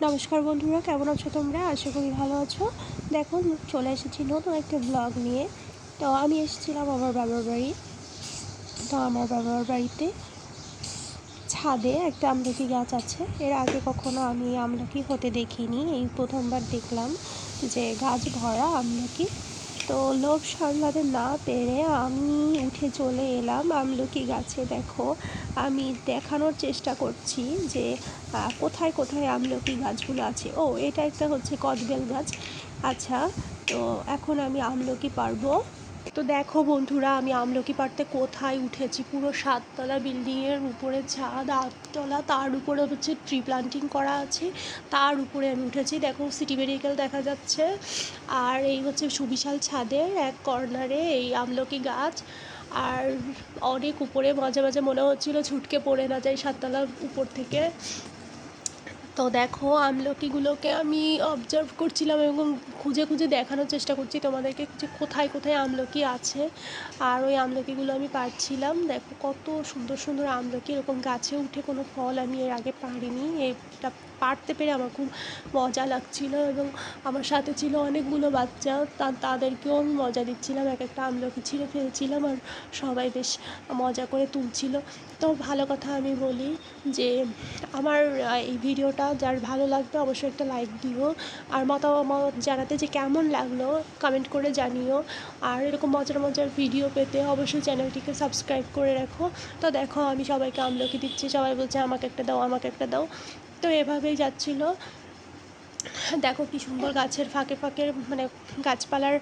নমস্কার বন্ধুরা, কেমন আছো তোমরা? আশা করি ভালো আছো। দেখো, চলে এসেছি নতুন একটা ব্লগ নিয়ে। তো আমি এসেছিলাম আমার বাবার বাড়ি। তো আমার বাবার বাড়িতে ছাদে একটা আমলকি গাছ আছে। এর আগে কখনো আমি আমলকি হতে দেখিনি। এই প্রথমবার দেখলাম যে গাছ ভরা আমলকি। তো লোভ সামলাতে না পেরে আমি উঠে চলে এলাম আমলকি গাছে। দেখো, আমি দেখানোর চেষ্টা করছি যে কোথায় কোথায় আমলকি গাছগুলো আছে। ও, এটা একটা হচ্ছে কদবেল গাছ। আচ্ছা তো এখন আমি আমলকি পারব। তো দেখো বন্ধুরা, আমি আমলকি পাড়তে কোথায় উঠেছি? পুরো সাততলা বিল্ডিংয়ের উপরে ছাদ, আটতলা, তার উপরে হচ্ছে ট্রি প্লান্টিং করা আছে, তার উপরে আমি উঠেছি। দেখো সিটি মেডিকেল দেখা যাচ্ছে। আর এই হচ্ছে সুবিশাল ছাদের এক কর্নারে এই আমলকি গাছ। আর অনেক উপরে মাঝে মাঝে মনে হচ্ছিল ছুটকে পড়ে না যায় সাততলার উপর থেকে। তো দেখো, আমলকিগুলোকে আমি অবজার্ভ করছিলাম এবং খুঁজে খুঁজে দেখানোর চেষ্টা করছি তোমাদেরকে যে কোথায় কোথায় আমলকি আছে। আর ওই আমলকিগুলো আমি পাচ্ছিলাম দেখো কত সুন্দর সুন্দর আমলকি। এরকম গাছে উঠে কোনো ফল আমি এর আগে পারিনি। এটা পারতে পেরে আমার খুব মজা লাগছিল এবং আমার সাথে ছিল অনেকগুলো বাচ্চা। তা, তাদেরকেও আমি মজা দিচ্ছিলাম। এক একটা আমলকি ছিঁড়ে ফেলছিলাম আর সবাই বেশ মজা করে তুলছিল। তো ভালো কথা আমি বলি যে আমার এই ভিডিওটা যার ভালো লাগবে অবশ্যই একটা লাইক দিও। আর মতামত জানাতে যে কেমন লাগল কমেন্ট করে জানিও। আর এরকম মজার মজার ভিডিও পেতে অবশ্যই চ্যানেলটিকে সাবস্ক্রাইব করে রাখো। তো দেখো আমি সবাইকে আমলকি দিচ্ছি। সবাই বলছে আমাকে একটা দাও, আমাকে একটা দাও। তো এভাবেই যাচ্ছিল। দেখো কি সুন্দর গাছের ফাঁকে ফাঁকে মানে গাছপালার,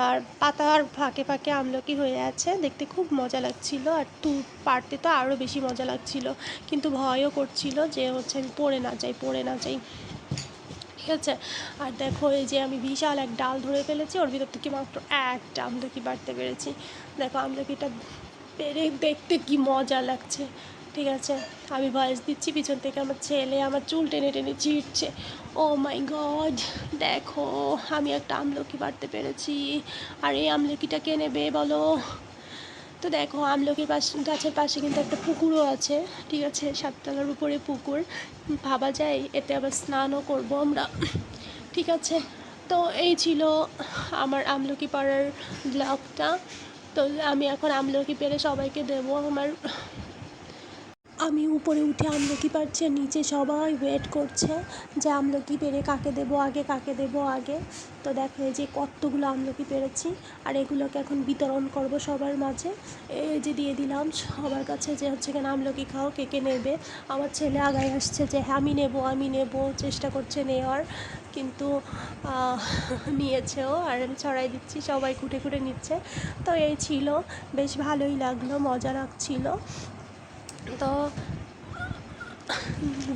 আর পাতার ফাঁকে ফাঁকে আমলকি হয়ে আছে। দেখতে খুব মজা লাগছিল, আর তু পারতে তো আরও বেশি মজা লাগছিল। কিন্তু ভয়ও করছিল যে হচ্ছে আমি পড়ে না যাই, পড়ে না যাই। ঠিক আছে? আর দেখো এই যে আমি বিশাল এক ডাল ধরে ফেলেছি, ওর ভিতর থেকে মাত্র একটা আমলকি বাড়তে পেরেছি। দেখো আমলকিটা পেরে দেখতে কি মজা লাগছে। ঠিক আছে, আমি ভয়েস দিচ্ছি, পিছন থেকে আমার ছেলে আমার চুল টেনে টেনে চিড়ছে ও মাই গড, দেখো, আমি একটা আমলকি বাড়তে পেরেছি। আর এই আমলকিটা কে নেবে বলো? তো দেখো, আমলকির পাশ, গাছের পাশে কিন্তু একটা পুকুরও আছে, ঠিক আছে, সাততলার উপরে পুকুর। ভাবা যায়, এতে আবার স্নানও করব আমরা। ঠিক আছে, তো এই ছিল আমার আমলকি পাড়ার ব্লগটা। তো আমি এখন আমলকি পেরে সবাইকে দেবো আমার আমি উপরে উঠে আমলকি আর নিচে সবাই ওয়েট করছে যে আমলকি পেরে কাকে দেবো আগে, কাকে দেবো আগে। তো দেখো এই যে কতগুলো আমলকি পেরেছি আর এগুলোকে এখন বিতরণ করব সবার মাঝে। এই যে দিয়ে দিলাম সবার কাছে যে হচ্ছে কেন আমলকি খাও, কে কে নেবে। আমার ছেলে আগায় আসছে যে হ্যাঁ আমি নেব আমি নেব, চেষ্টা করছে নেওয়ার। কিন্তু নিয়েছেও আর আমি ছড়াই দিচ্ছি, সবাই খুঁটে খুঁটে নিচ্ছে। তো এই ছিল, বেশ ভালোই লাগল, মজা লাগছিল। তো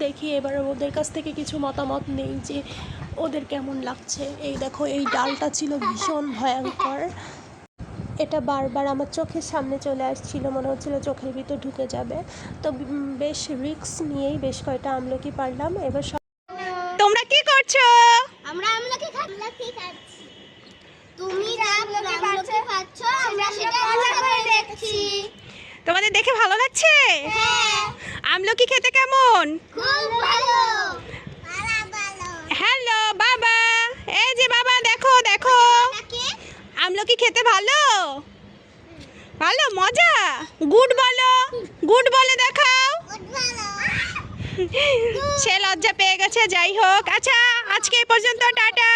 দেখি এবার ওদের কাছ থেকে কিছু মতামত নেই যে ওদের কেমন লাগছে। এই দেখো এই ডালটা ছিল ভীষণ ভয়ঙ্কর। এটা বারবার আমার চোখের সামনে চলে আসছিল মনে হচ্ছিল চোখের ভিতর ঢুকে যাবে। তো বেশ রিস্ক নিয়েই বেশ কয়টা আমলকি পারলাম এবার সব তোমরা কি করছ? আমরা আমলকি খাচ্ছি। তুমি যা আমলকি খাচ্ছ আমরা সেটা মজা করে দেখছি। তোমাদের দেখে ভালো লাগছে? আমলকি খেতে কেমন? হ্যালো বাবা। এই যে বাবা দেখো দেখো। আমলকি খেতে ভালো? ভালো মজা? গুড বলো গুড বলে দেখাও। সে লজ্জা পেয়ে গেছে যাই হোক। আচ্ছা আজকে এই পর্যন্ত টাটা।